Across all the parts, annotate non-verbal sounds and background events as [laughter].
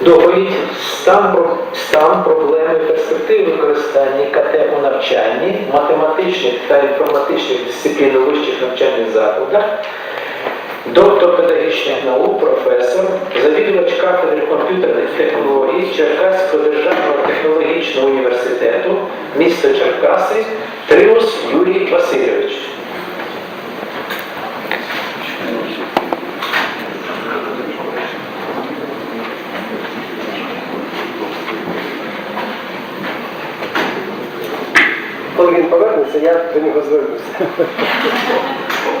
Доповідь стан, стан проблеми перспективи використання ІКТ у навчанні, математичних та інформатичних дисциплін у вищих навчальних закладах, доктор педагогічних наук, професор, завідувач кафедри комп'ютерних технологій Черкаського державного технологічного університету, місто Черкаси, Триус Юрій Васильович. Коли він повернеться, я до нього звернуся.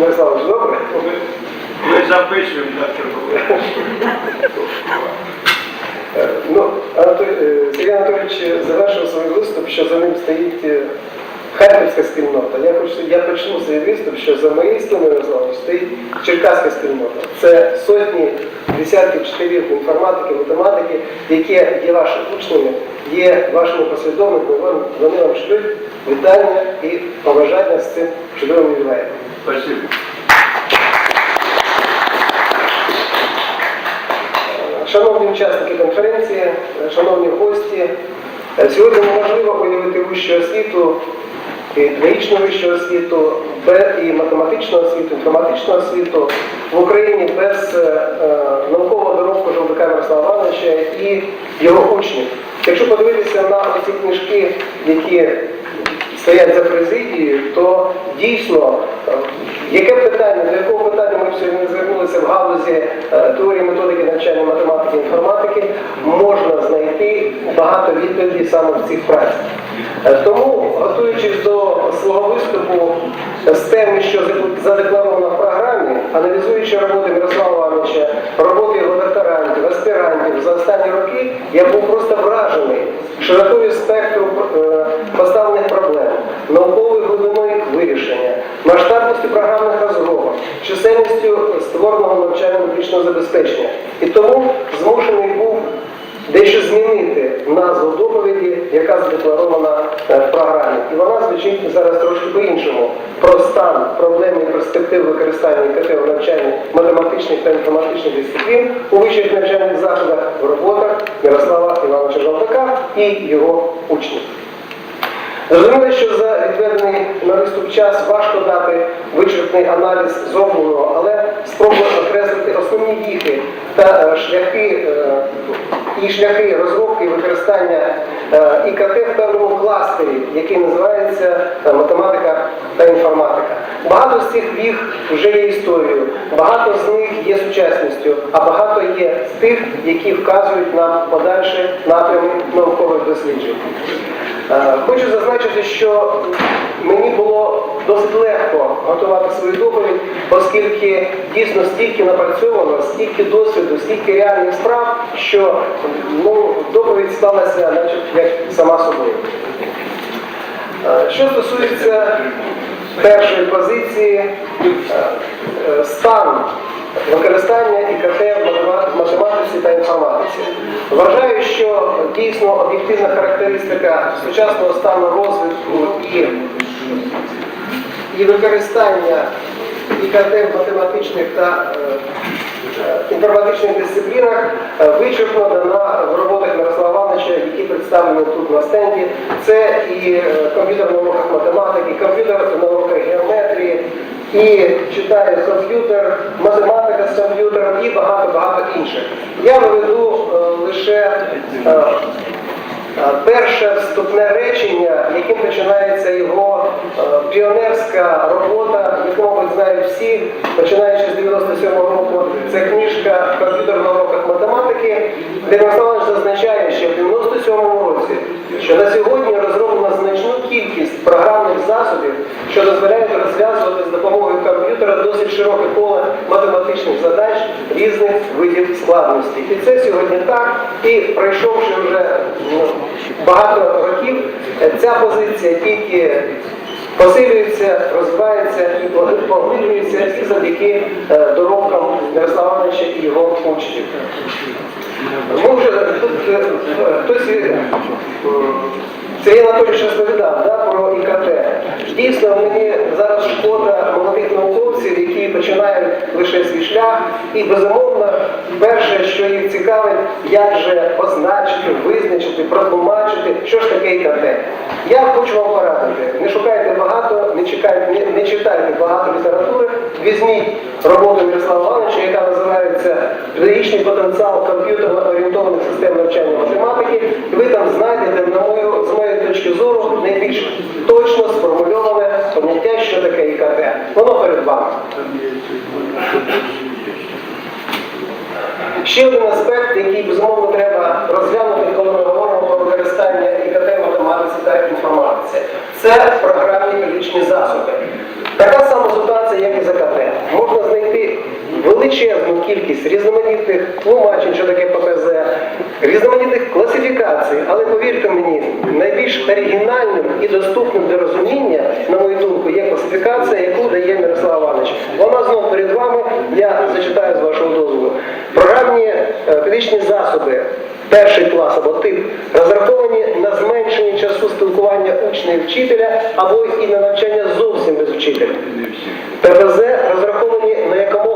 Мирославович, добре? Ми записуємо на Е, Ну, е, Сергій Анатолійович завершив свій виступ, що за ним стоїть е, харківська спільнота. Я хочу, я почну свій виступ, що за моєю спільною Мирославович стоїть черкаська спільнота. Це сотні, десятки вчителів інформатики, математики, які є вашими учнями, є вашими послідовниками, Вони- вам шлють вітання і побажання з цим чудовим ювілеєм. Спасибо. Шановні учасники конференції, шановні гості, сьогодні неможливо уявити вищу освіту, і двоїчну вищу освіту, і математичну освіту, інформатичну освіту в Україні без е, е, наукового доробку Жолдика Мирослава Івановича і його учнів. Якщо подивитися на ці книжки, які стоять за президією, то дійсно, е, яке питання, до якого питання ми сьогодні звернулися в галузі е, теорії методики навчання математики і інформатики, можна знайти багато відповідей саме в цих працях. Е, Тому, готуючись до свого виступу з теми, що задекларовано в програмі, аналізуючи роботи Мирослава Івановича, роботи його докторантів, аспірантів за останні роки, я був просто вражений широтою спектру поставлених проблем, науковою глибиною вирішення, масштабністю програмних розробок, чисельністю створеного навчально-медичного забезпечення. І тому змушений був дещо змінити назву доповіді, яка задекларована е, в програмі. І вона звучить зараз трошки по-іншому. Про стан, проблеми і перспектив використання ІКТ у навчанні математичних та інформатичних дисциплін у вищих навчальних закладах в роботах Ярослава Івановича Жовтака і його учнів. Зрозуміло, що за відведений на виступ час важко дати вичерпний аналіз зробленого, але спробую окреслити основні віхи та е, шляхи е, і шляхи розробки і використання е, ІКТ в певному кластері, який називається математика та інформатика. Багато з цих віх вже є історією, багато з них є сучасністю, а багато є з тих, які вказують нам подальші напрями наукових досліджень. Е, Хочу зазначити, що мені було досить легко готувати свою доповідь, оскільки дійсно стільки напрацьовано, стільки досвіду, стільки реальних справ, що ну, доповідь сталася наче як сама собою. Е, Що стосується першої позиції, е, стан використання ІКТ в математиці та інформатиці. Вважаю, що дійсно об'єктивна характеристика сучасного стану розвитку і, і використання ІКТ в математичних та е, інформатичних дисциплінах е, вичерпно дана в роботах Мирослава Івановича, які представлені тут на стенді. Це і е, комп'ютер в науках математики, комп'ютер в науках геометрії, і читаю комп'ютер, математика з комп'ютером і багато-багато інших. Я наведу е, лише е, Е, Перше вступне речення, яким починається його піонерська робота, яку, мабуть, знають всі, починаючи з 97-го року, це книжка «Комп'ютер на уроках математики», де Мирославович зазначає, що в 97-му році, що на сьогодні розроблено значну кількість програмних засобів, що дозволяють розв'язувати з допомогою комп'ютера досить широке поле математичних задач різних видів складності. І це сьогодні так. І пройшовши вже ну, багато років, ця позиція тільки посилюється, розвивається і поглиблюється і завдяки е, доробкам Ярослава і його учнів. Ми вже тут е, хтось Сергій Анатолійович розповідав да, про ІКТ. Дійсно, мені зараз шкода молодих науковців, які починають лише свій шлях, і безумовно перше, що їх цікавить, як же позначити, визначити, протлумачити, що ж таке ІКТ. Я хочу вам порадити, не шукайте багато, не, чекайте, не, не читайте багато літератури, візьміть роботу Мирослава Івановича, яка називається Педагогічний потенціал комп'ютерно орієнтованих систем навчання і ви там знайдете, на мою, з моєї точки зору, найбільш точно сформульоване поняття, що таке ІКТ. Воно перед вами. Ще один аспект, який безумовно треба розглянути, коли ми говоримо про використання ІКТ, математиці та інформатиці, це програмні фізичні засоби. Така сама ситуація, як і за КТ. Можна величезну кількість різноманітних тлумачень, що таке ППЗ, різноманітних класифікацій, але повірте мені, найбільш оригінальним і доступним до розуміння, на мою думку, є класифікація, яку дає Мирослав Іванович. Вона знову перед вами, я зачитаю з вашого дозволу. Програмні е, фізичні засоби, перший клас або тип, розраховані на зменшення часу спілкування учня і вчителя або і на навчання зовсім без вчителя. ППЗ розраховані на якомога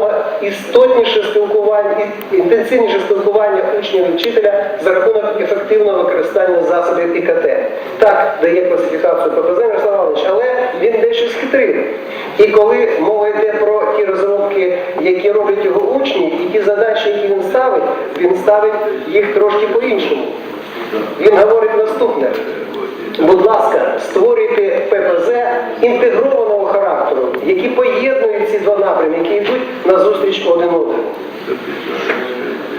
істотніше спілкування, інтенсивніше спілкування учня і вчителя за рахунок ефективного використання засобів ІКТ. Так дає класифікацію ППЗ Мирослав Іванович, але він дещо схитрив. І коли мова йде про ті розробки, які роблять його учні, і ті задачі, які він ставить, він ставить їх трошки по-іншому. Він говорить наступне. Будь ласка, створюйте ППЗ інтегрованого характеру, які поєднують ці два напрями, які йдуть на зустріч один одному.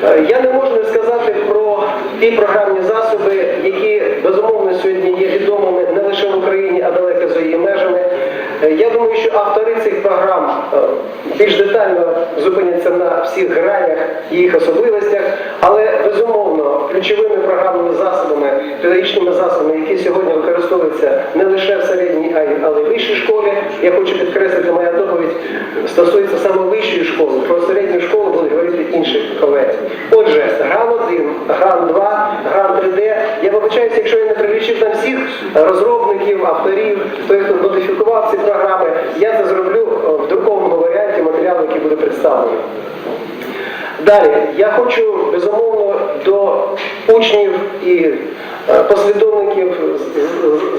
Е, Я не можу не сказати про ті програмні засоби, які безумовно сьогодні є відомими не лише в Україні, а далеко Я думаю, що автори цих програм е, більш детально зупиняться на всіх гранях і їх особливостях, але безумовно ключовими програмними засобами, педагогічними засобами, які сьогодні використовуються не лише в середній, але й вищій школі. Я хочу підкреслити, моя доповідь стосується саме вищої школи. Про середню школу будуть говорити інші колеги. Отже, гран 1, гран 2, гран 3D. Я вибачаюся, якщо я не прилічив там всіх розробників, авторів, той, хто модифікував ці програми, я це зроблю е, в друкованому варіанті матеріалу, який буде представлений. Далі, я хочу безумовно до учнів і е, послідовників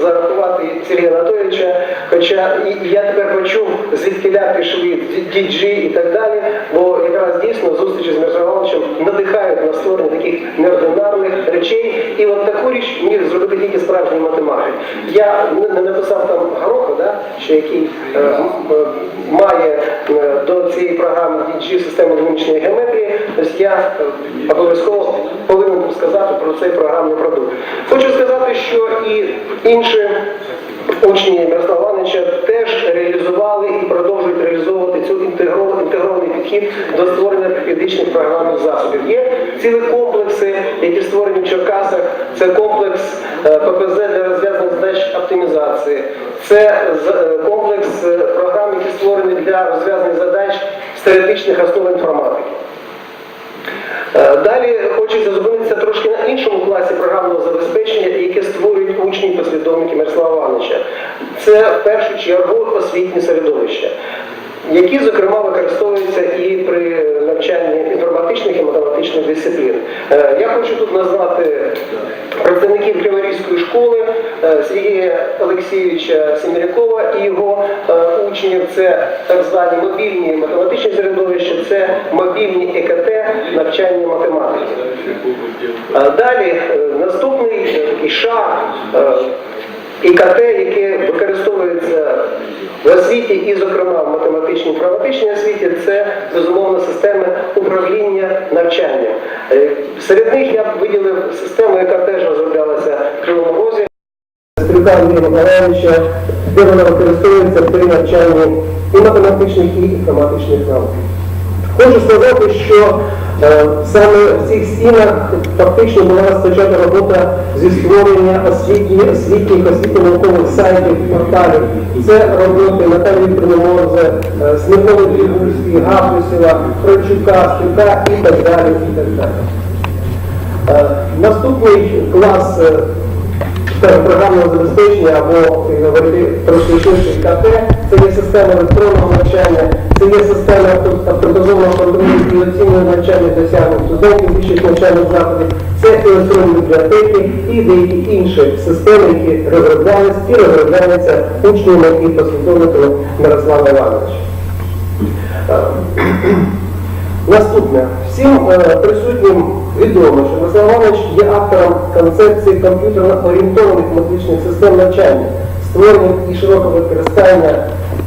зарахувати Сергія Анатолійовича, хоча і- я тепер почув, звідкиля пішли діджі і так далі, бо якраз дійсно зустрічі з Мирославом Івановичем надихають на створення таких неординарних речей, і от таку річ міг зробити тільки справжній математик. Я не- написав там Гроха, да, що який е, е, має е, цієї програми DG систему динамічної геометрії, тобто я е, обов'язково повинен сказати про цей програмний продукт. Хочу сказати, що і інші учні Мирослава Івановича теж реалізували і продовжують реалізовувати цю інтегрований підхід до створення педагогічних програмних засобів. Є цілі комплекси, які створені в Черкасах. Це комплекс е, ППЗ для розв'язання задач оптимізації. Це е, комплекс е, програм, які створені для розв'язання задач з теоретичних основ інформатики. Далі хочеться зупинитися трошки на іншому класі програмного забезпечення, яке створюють учні і послідовники Мирослава Івановича. Це в першу чергу освітні середовища, які, зокрема, використовуються і при навчанні інформатичних і математичних дисциплін. Е, Я хочу тут назвати представників Криворізької школи е, Сергія Олексійовича Семірякова і його е, учнів. Це так звані мобільні математичні середовища, це мобільні ЕКТ навчання математики. Далі наступний е, ІКТ, яке використовується в освіті і, зокрема, в математичній інформатичній освіті, це безумовно системи управління навчанням. Е, Серед них я б виділив систему, яка теж розроблялася в Кривому Розі. Стрілка Андрія Миколаївича, де вона використовується при навчанні і математичних, і інформатичних наук. Хочу сказати, що е, саме в цих стінах фактично була розпочата робота зі створення освітніх, освітніх, освітньо-наукових сайтів, порталів. Це роботи Наталії Приморзе, е, Смирнової Дрібульської, Гапусєва, Франчука, Стюка і так далі. І так далі. Е, Наступний клас е, програмного забезпечення або як говорити трошки ширше КТ це є система електронного навчання, це є система авто- автоматизованого контролю і оцінювання навчальних досягнень студентів вищих навчальних закладів, це електронні бібліотеки і деякі інші системи, які розроблялись і розробляються учнями і послідовниками Мирослава Івановича. Е, [clears throat] Наступне. Всім е, присутнім відомо, що Мирослав Іванович є автором концепції комп'ютерно орієнтованих методичних систем навчання, створення і широкого використання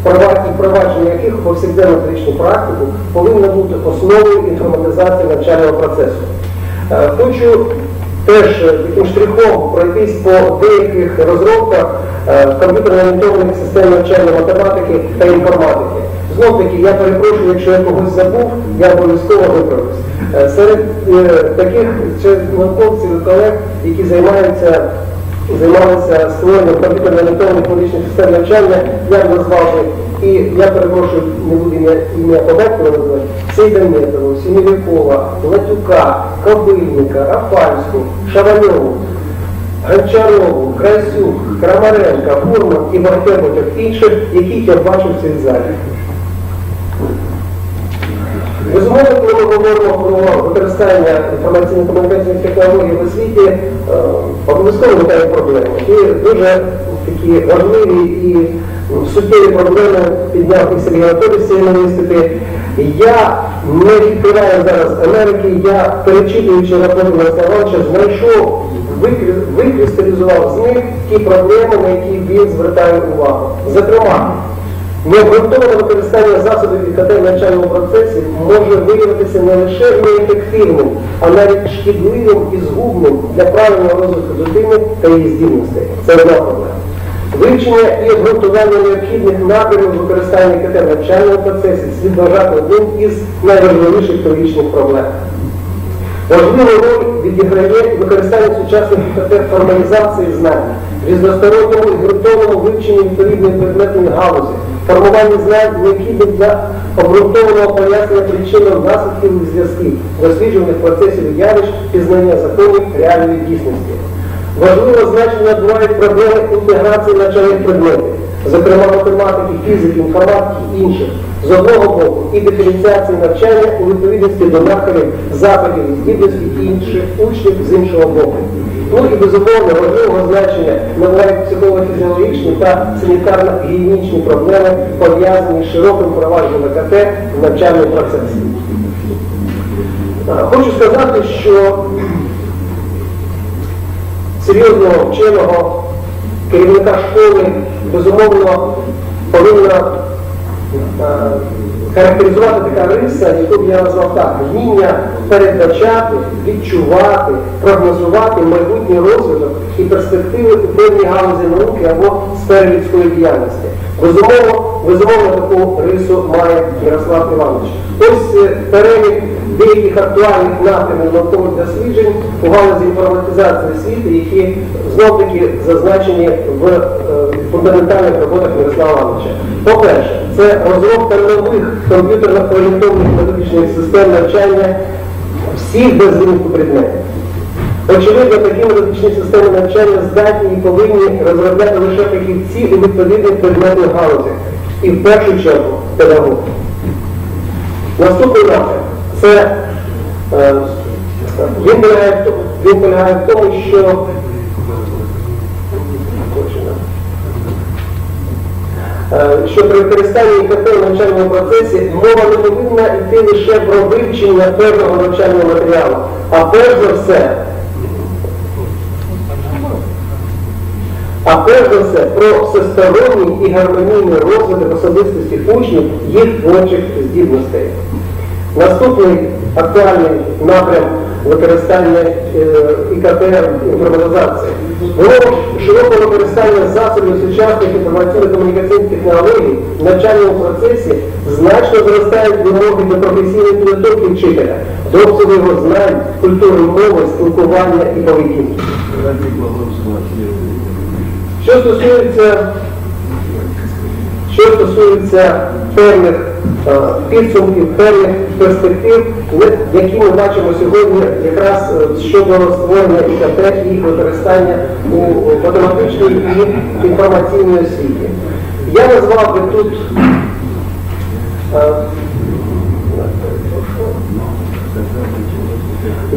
права і впровадження яких у повсякденну методичну практику повинно бути основою інформатизації навчального процесу. Е, Хочу теж е, таким штрихом пройтись по деяких розробках е, комп'ютерно-орієнтованих систем навчання математики та інформатики. Знов таки, я перепрошую, якщо я когось забув, я обов'язково виправлюсь. Серед таких науковців і колег, які займаються займалися створенням комп'ютерно-орієнтованих медичних систем навчання, я б назвав і я перепрошую, не буду ім'я, ім'я називати, Сейдаметову, Сінівікова, Латюка, Кобильника, Рафальську, Шавальову, Гончарову, Красюк, Крамаренка, Фурман і багатьох інших, яких я бачив в цій залі. Безумовно, коли ми говоримо про використання інформаційно-комунікаційних технологій в освіті, е, обов'язково виникають проблеми. І дуже такі важливі і суттєві проблеми підняв і Сергій на виступі. Я не відкриваю зараз Америки, я перечитуючи роботу Мирослава знайшов, викристалізував з них ті проблеми, на які він звертає увагу. Зокрема, Необґрунтоване використання засобів ІКТ в навчальному процесі може виявитися не лише неефективним, а навіть шкідливим і згубним для правильного розвитку дитини та її здібностей. Це одна проблема. Вивчення і обґрунтування необхідних напрямів використання ІКТ в навчальному процесі слід вважати одним із найважливіших теорічних проблем. Важливу роль відіграє використання сучасних ІКТ формалізації знань, різносторонньому і ґрунтовному вивченні відповідної предметної галузі, формуванні знань необхідних для обґрунтованого пояснення причинам наслідків і зв'язків, досліджуваних процесів явищ, пізнання законів реальної дійсності. Важливе значення бувають проблеми інтеграції навчальних предметів, зокрема математики, фізики, інформатики і інших, з одного боку, і диференціації навчання у відповідності до напрямів заходів і інших учнів з іншого боку. Ну і безумовно важливого значення набувають психолого-фізіологічні та санітарно-гігієнічні проблеми, пов'язані з широким впровадженням КТ в навчальному процесі. Хочу сказати, що серйозного вченого керівника школи безумовно повинна характеризувати така риса, яку б я назвав так, вміння передбачати, відчувати, прогнозувати майбутній розвиток і перспективи у певній галузі науки або сфері людської діяльності. Безумовно, безумовно таку рису має Ярослав Іванович. Ось е, перелік деяких актуальних напрямів наукових досліджень у галузі інформатизації освіти, які знов таки зазначені в е, фундаментальних роботах Мирослава Івановича. По-перше, це розробка нових комп'ютерно орієнтованих методичних систем навчання всіх без винятку предметів. Очевидно, такі методичні системи навчання здатні і повинні розробляти лише фахівці у відповідних предметних галузях. І в першу чергу педагоги. Наступний напрям це е, він полягає в тому, що що при використанні ІКТ в навчальному процесі мова не повинна йти лише про вивчення певного навчального матеріалу, а перш за все, а перш за все про всесторонній і гармонійний розвиток особистості учнів їх творчих здібностей. Наступний актуальний напрям використання е, ІКТ в інформатизації. Було широке використання засобів сучасних інформаційно-комунікаційних технологій в навчальному процесі значно зростають вимоги до професійної підготовки вчителя, до обсягу його знань, культури мови, спілкування і поведінки. Що стосується, що стосується певних підсумків певних перспектив, які ми бачимо сьогодні якраз е, щодо створення ІКТ і використання у математичній і інформаційній освіті. Я назвав би тут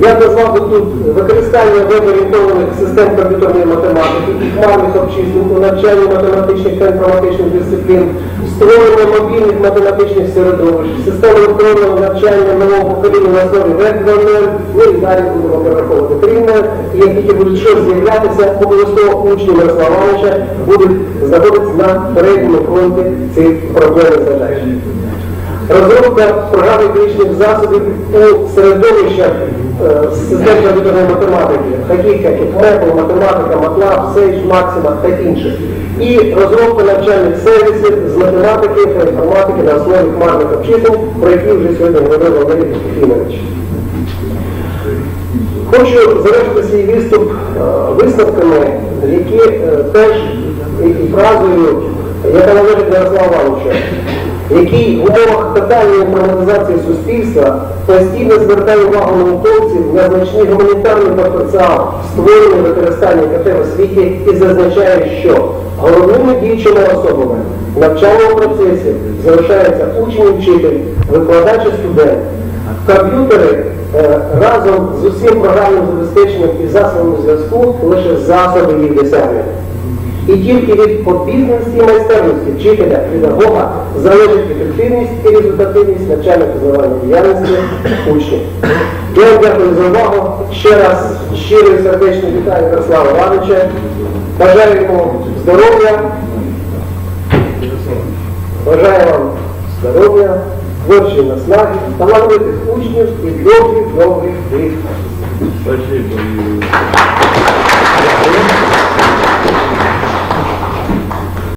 Я назвав би тут використання веб-орієнтованих систем комп'ютерної математики хмарних обчислень у навчанні математичних та інформатичних дисциплін, створення мобільних математичних середовищ, систем електронного навчання нового покоління на основі веб 2.0, ну і далі будемо перераховувати. Крім як тільки будуть щось з'являтися, обов'язково учні Мирослава Івановича будуть знаходитися на передньому фронті цих проблем задач. Розробка програми клінічних засобів у середовищах е, систем комп'ютерної математики, таких як математика, MATLAB, Sage, Maxima та інших. І розробка навчальних сервісів з математики та інформатики на основі хмарних обчислень, про які вже сьогодні говорив Валерій Єфімович. Хочу завершити свій виступ е, висновками, які е, теж фразою, яка належить до Ярослава Івановича, який в умовах тотальної інформатизації суспільства постійно звертає увагу науковців на значний гуманітарний потенціал створення використання КТ в освіті і зазначає, що головними діючими особами в навчальному процесі залишаються учень вчитель, викладач і студент. Комп'ютери е, разом з усім програмним забезпеченням і засобами зв'язку лише засоби їх досягнення. І тільки від обізнаності і майстерності вчителя, педагога залежить ефективність і результативність навчально-пізнавальної діяльності учнів. Я вам дякую за увагу. Ще раз щиро і сердечно вітаю Ярослава Івановича. Бажаю йому здоров'я. Бажаю вам здоров'я, творчої наснаги, талановитих учнів і довгих-довгих літ.